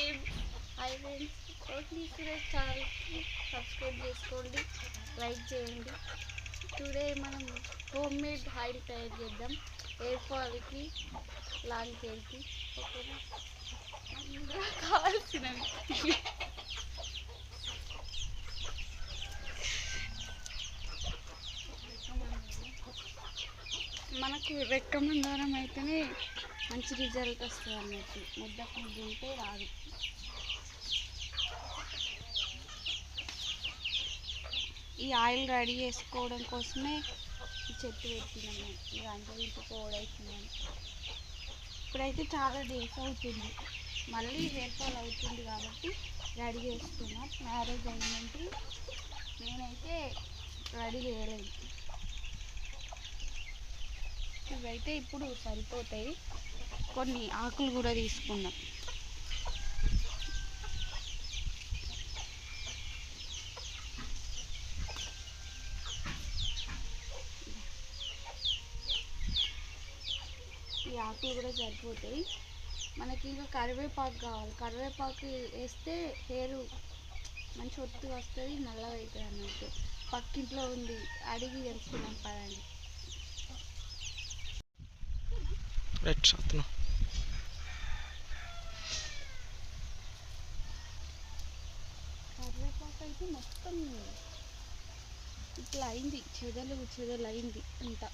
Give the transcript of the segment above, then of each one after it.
Friends hi friends Kotli Suresh ఛానల్కి subscribe చేసుకోండి. Like చేయండి. టుడే మనం హోమ్ మేడ్ ఆయిల్ తయారు చేద్దాం. హెయిర్ ఫాల్కి లాంగ్ హెయిర్కి ఓకేనా అందులో కావాల్సినవి మనకు రెక్కమందారం అయితేనే మంచి రిజల్ట్ వస్తుంది అన్నట్టు. ముద్దకు తింటే రాదు. ఈ ఆయిల్ రెడీ చేసుకోవడం కోసమే ఈ చెట్టు పెట్టినాము ఇక అంటే ఇంటి కోడవుతున్నాను ఇప్పుడైతే చాలా డేస్ అవుతుంది. మళ్ళీ హెయిర్ ఫాల్ అవుతుంది కాబట్టి రెడీ చేసుకున్నాం మ్యారేజ్ అయిందంటే నేనైతే రెడీ చేయలేదు. ఇవైతే ఇప్పుడు సరిపోతాయి. కొన్ని ఆకులు కూడా తీసుకుందాం. ఈ ఆకులు కూడా సరిపోతాయి. మనకి ఇంకా కరివేపాకు కావాలి. కరివేపాకు వేస్తే హెయిర్ మంచి ఒత్తుగా వస్తుంది నల్లగా అవుతుంది అన్నట్టు. పక్కింట్లో ఉంది అడిగి తెలుసుకున్నాం పదండి. రైట్ అతను అయితే మొత్తం ఇట్లా అయింది చెదలు చెదలు అయింది అంతా.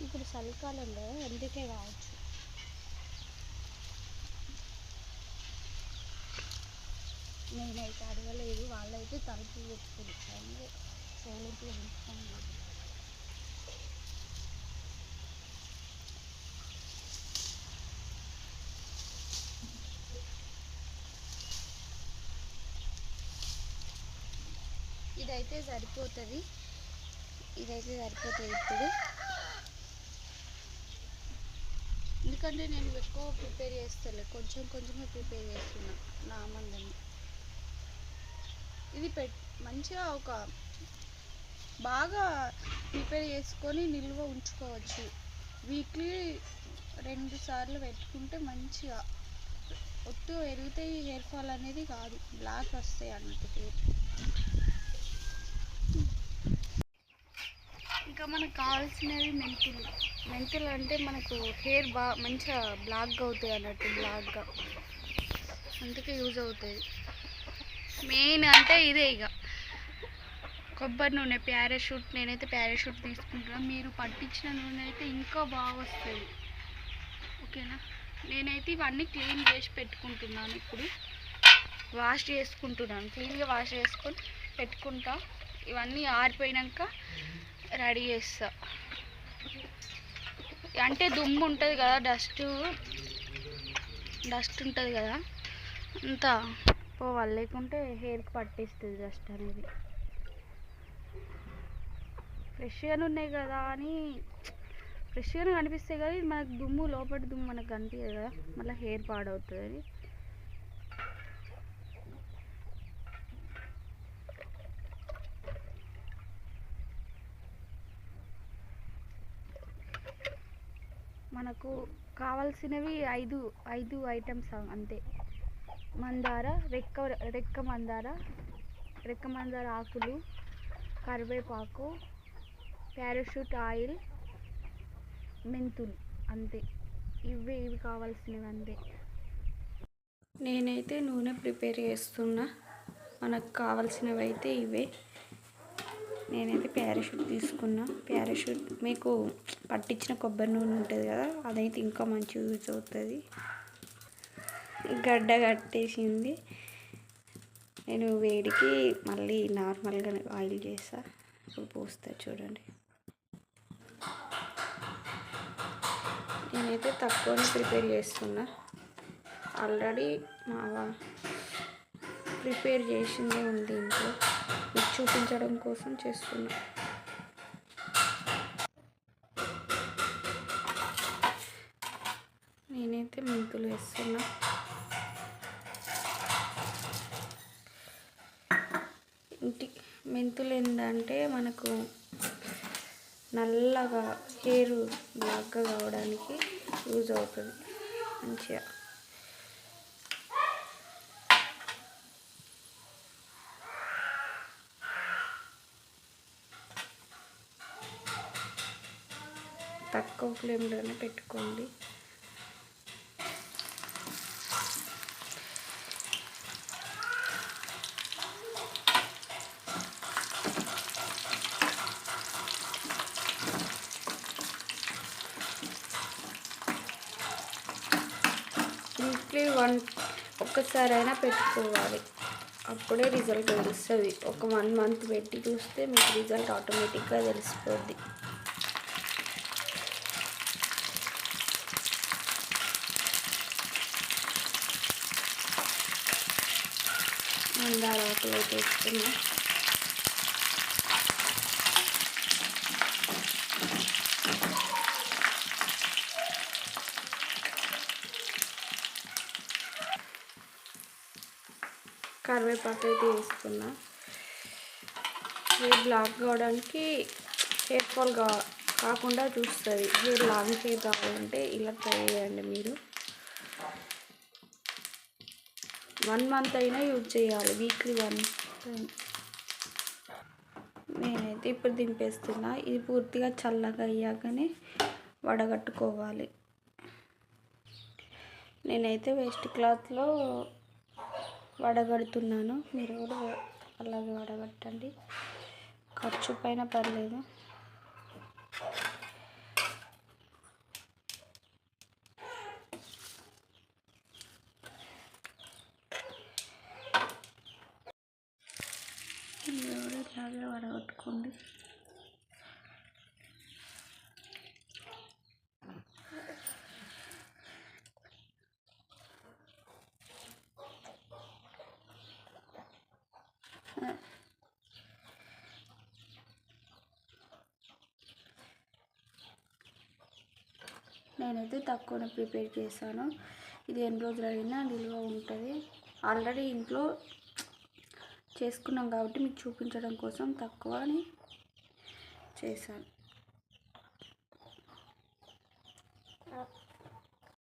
ఇప్పుడు చలికాలంలో అందుకే కావచ్చు? నేనైతే అడగలేదు వాళ్ళైతే తలుపు పెట్టుకుని సైలెంట్గా ఉంచుకోండి. ఇదైతే సరిపోతుంది. ఇదైతే సరిపోతుంది ఇప్పుడు. ఎందుకంటే నేను ఎక్కువ ప్రిపేర్ చేస్తలే. కొంచెం కొంచెమే ప్రిపేర్ చేస్తున్నా నా మందని ఇది పెట్ మంచిగా ఒక బాగా ప్రిపేర్ చేసుకొని నిల్వ ఉంచుకోవచ్చు. వీక్లీ రెండు సార్లు పెట్టుకుంటే మంచిగా. ఒత్తు ఎరిగితే ఈ హెయిర్ ఫాల్ అనేది కాదు. బ్లాక్ వస్తాయి అన్నట్టు ఇంకా మనకు కావాల్సినవి మెంతులు. మెంతులు అంటే మనకు హెయిర్ బా మంచిగా బ్లాక్గా అవుతాయి అన్నట్టు బ్లాక్గా. అందుకే యూజ్ అవుతుంది మెయిన్ అంటే ఇదే ఇక. కొబ్బరి నూనె ప్యారాషూట్ నేనైతే ప్యారాషూట్ తీసుకుంటున్నాను మీరు పట్టించిన నూనె అయితే ఇంకా బాగా వస్తుంది ఓకేనా? నేనైతే ఇవన్నీ క్లీన్ చేసి పెట్టుకుంటున్నాను ఇప్పుడు. వాష్ చేసుకుంటున్నాను. క్లీన్గా వాష్ చేసుకొని పెట్టుకుంటా. ఇవన్నీ ఆరిపోయినాక రెడీ చేస్తా. అంటే దుమ్ము ఉంటుంది కదా డస్ట్ డస్ట్ ఉంటుంది కదా అంతా పోవాలి. లేకుంటే హెయిర్కి పట్టేస్తుంది డస్ట్ అనేది. ఫ్రెష్గానే ఉన్నాయి కదా అని ఫ్రెష్గానే కనిపిస్తాయి కానీ మనకు దుమ్ము లోపల దుమ్ము మనకు కనిపించదు కదా. మళ్ళీ హెయిర్ పాడవుతుంది మనకు కావాల్సినవి ఐదు ఐదు ఐటమ్స్ అంతే. మందార రెక్క రెక్క మందార రెక్క మందార ఆకులు కరివేపాకు పారాషూట్ ఆయిల్ మెంతులు అంతే. ఇవే ఇవి కావాల్సినవి అంతే. నేనైతే నూనె ప్రిపేర్ చేస్తున్నా. మనకు కావాల్సినవి అయితే ఇవే. నేనైతే ప్యారాషూట్ తీసుకున్నా. ప్యారాషూట్ మీకు పట్టించిన కొబ్బరి నూనె ఉంటుంది కదా అదైతే ఇంకా మంచి యూజ్ అవుతుంది. గడ్డ కట్టేసింది. నేను వేడికి మళ్ళీ నార్మల్గా ఆయిల్ చేస్తా. ఇప్పుడు పోస్తా చూడండి. నేనైతే తక్కువనే ప్రిపేర్ చేస్తున్నా. ఆల్రెడీ మావా ప్రిపేర్ చేసిందే ఉంది ఇంట్లో. చూపించడం కోసం చేస్తున్నా. నేనైతే మెంతులు వేస్తున్నా. ఇంటి మెంతులు ఏంటంటే మనకు నల్లగా హెయిర్ బ్లాక్గా కావడానికి యూజ్ అవుతుంది మంచిగా. తక్కువ ఫ్లేమ్లోనే పెట్టుకోండి. వీక్లీ వన్ ఒక్కసారైనా పెట్టుకోవాలి. అప్పుడే రిజల్ట్ తెలుస్తుంది. ఒక వన్ మంత్ పెట్టి చూస్తే మీకు రిజల్ట్ ఆటోమేటిక్గా తెలిసిపోద్ది. మందార ఆకులు అయితే వేసుకున్నా కరివేపాకు అయితే వేసుకున్నా. హెయిర్ బ్లాక్ కావడానికి హెయిర్ ఫాల్ కా కాకుండా చూస్తుంది. హెయిర్ లాంగ్ హెయిర్ కావాలంటే ఇలా ట్రై చేయండి మీరు. వన్ మంత్ అయినా యూజ్ చేయాలి వీక్లీ వన్ టైం నేనైతే ఇప్పుడు దింపేస్తున్నా. ఇది పూర్తిగా చల్లగా అయ్యాకనే వడగట్టుకోవాలి. నేనైతే వేస్ట్ క్లాత్లో వడగడుతున్నాను. మీరు కూడా అలాగే వడగట్టండి. ఖర్చు పైన పర్లేదు మీరు వడగొట్టుకోండి. నేనైతే తక్కువనే ప్రిపేర్ చేశాను. ఇది ఎన్ని రోజులైనా నిల్వ ఉంటుంది. ఆల్రెడీ ఇంట్లో చేసుకున్నాం కాబట్టి మీకు చూపించడం కోసం తక్కువని చేశాను.